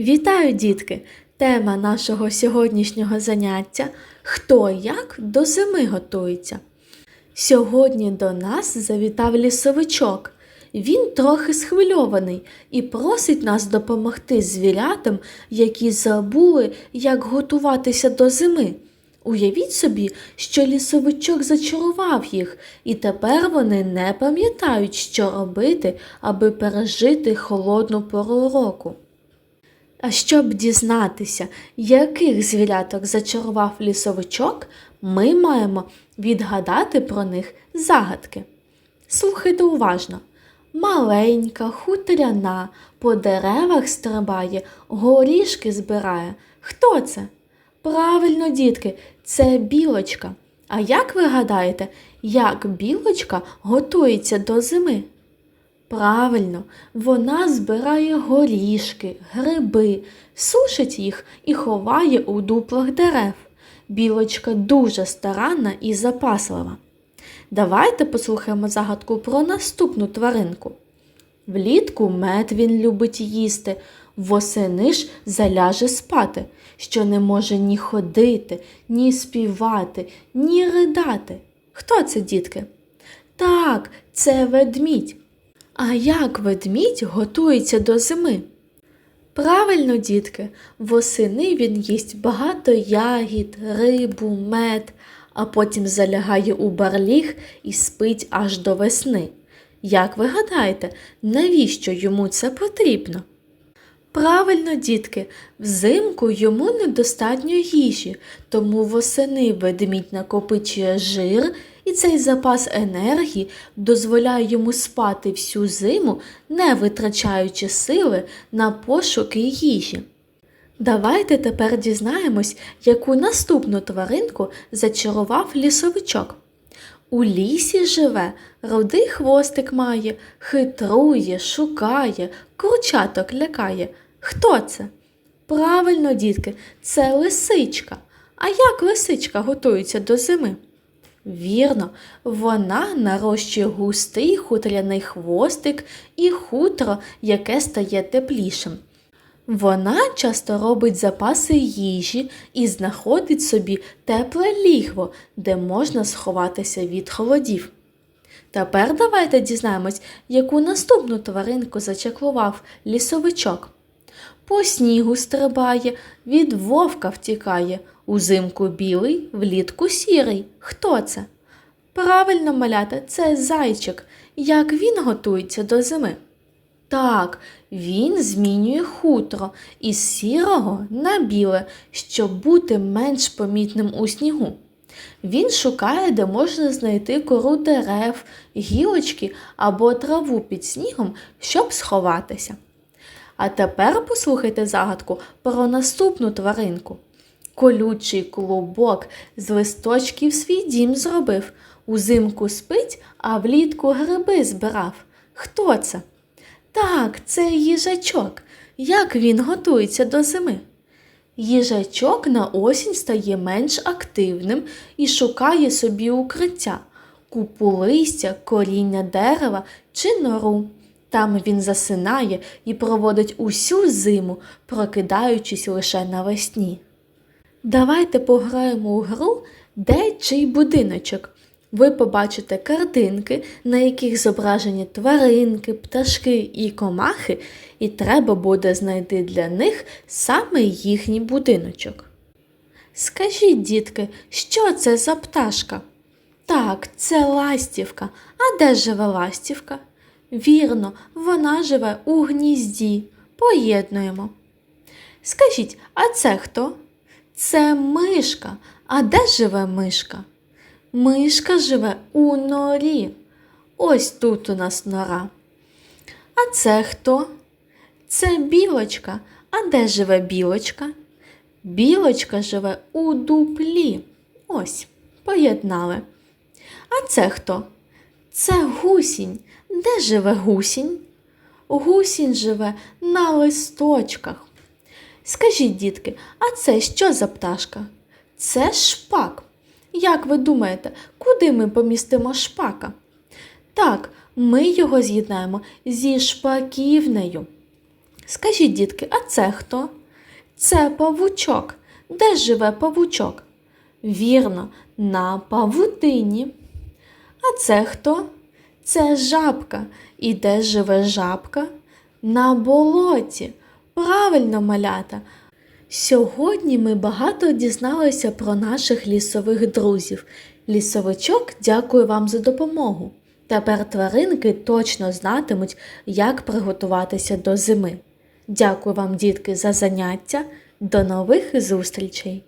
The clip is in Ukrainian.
Вітаю, дітки! Тема нашого сьогоднішнього заняття Хто як до зими готується. Сьогодні до нас завітав лісовичок. Він трохи схвильований і просить нас допомогти звірятам, які забули, як готуватися до зими. Уявіть собі, що лісовичок зачарував їх, і тепер вони не пам'ятають, що робити, аби пережити холодну пору року. А щоб дізнатися, яких звіряток зачарував лісовичок, ми маємо відгадати про них загадки. Слухайте уважно. Маленька, хутряна, по деревах стрибає, горішки збирає. Хто це? Правильно, дітки, це білочка. А як ви гадаєте, як білочка готується до зими? Правильно, вона збирає горішки, гриби, сушить їх і ховає у дуплах дерев. Білочка дуже старанна і запаслива. Давайте послухаємо загадку про наступну тваринку. Влітку мед він любить їсти, восени ж заляже спати, що не може ні ходити, ні співати, ні ридати. Хто це, дітки? Так, це ведмідь. А як ведмідь готується до зими? Правильно, дітки, восени він їсть багато ягід, рибу, мед, а потім залягає у барліг і спить аж до весни. Як ви гадаєте, навіщо йому це потрібно? Правильно, дітки, взимку йому недостатньо їжі, тому восени ведмідь накопичує жир, і цей запас енергії дозволяє йому спати всю зиму, не витрачаючи сили на пошуки їжі. Давайте тепер дізнаємось, яку наступну тваринку зачарував лісовичок. У лісі живе, рудий хвостик має, хитрує, шукає, курчаток лякає. Хто це? Правильно, дітки, це лисичка. А як лисичка готується до зими? Вірно, вона нарощує густий хутряний хвостик і хутро, яке стає теплішим. Вона часто робить запаси їжі і знаходить собі тепле лігво, де можна сховатися від холодів. Тепер давайте дізнаємось, яку наступну тваринку зачаклував лісовичок. По снігу стрибає, від вовка втікає, узимку білий, влітку сірий. Хто це? Правильно, малята, це зайчик. Як він готується до зими? Так, він змінює хутро із сірого на біле, щоб бути менш помітним у снігу. Він шукає, де можна знайти кору дерев, гілочки або траву під снігом, щоб сховатися. А тепер послухайте загадку про наступну тваринку. Колючий клубок з листочків свій дім зробив, узимку спить, а влітку гриби збирав. Хто це? Так, це їжачок. Як він готується до зими? Їжачок на осінь стає менш активним і шукає собі укриття, купу листя, коріння дерева чи нору. Там він засинає і проводить усю зиму, прокидаючись лише навесні. Давайте пограємо у гру Де чий будиночок. Ви побачите картинки, на яких зображені тваринки, пташки і комахи, і треба буде знайти для них саме їхній будиночок. Скажіть, дітки, що це за пташка? Так, це ластівка. А де живе ластівка? Вірно, вона живе у гнізді. Поєднуємо. Скажіть, а це хто? Це мишка. А де живе мишка? Мишка живе у норі. Ось тут у нас нора. А це хто? Це білочка. А де живе білочка? Білочка живе у дуплі. Ось, поєднали. А це хто? Це гусінь. Де живе гусінь? Гусінь живе на листочках. Скажіть, дітки, а це що за пташка? Це шпак. Як ви думаєте, куди ми помістимо шпака? Так, ми його з'єднаємо зі шпаківнею. Скажіть, дітки, а це хто? Це павучок. Де живе павучок? Вірно, на павутині. А це хто? Це жабка. І де живе жабка? На болоті. Правильно, малята. Сьогодні ми багато дізналися про наших лісових друзів. Лісовичок дякую вам за допомогу. Тепер тваринки точно знатимуть, як приготуватися до зими. Дякую вам, дітки, за заняття. До нових зустрічей!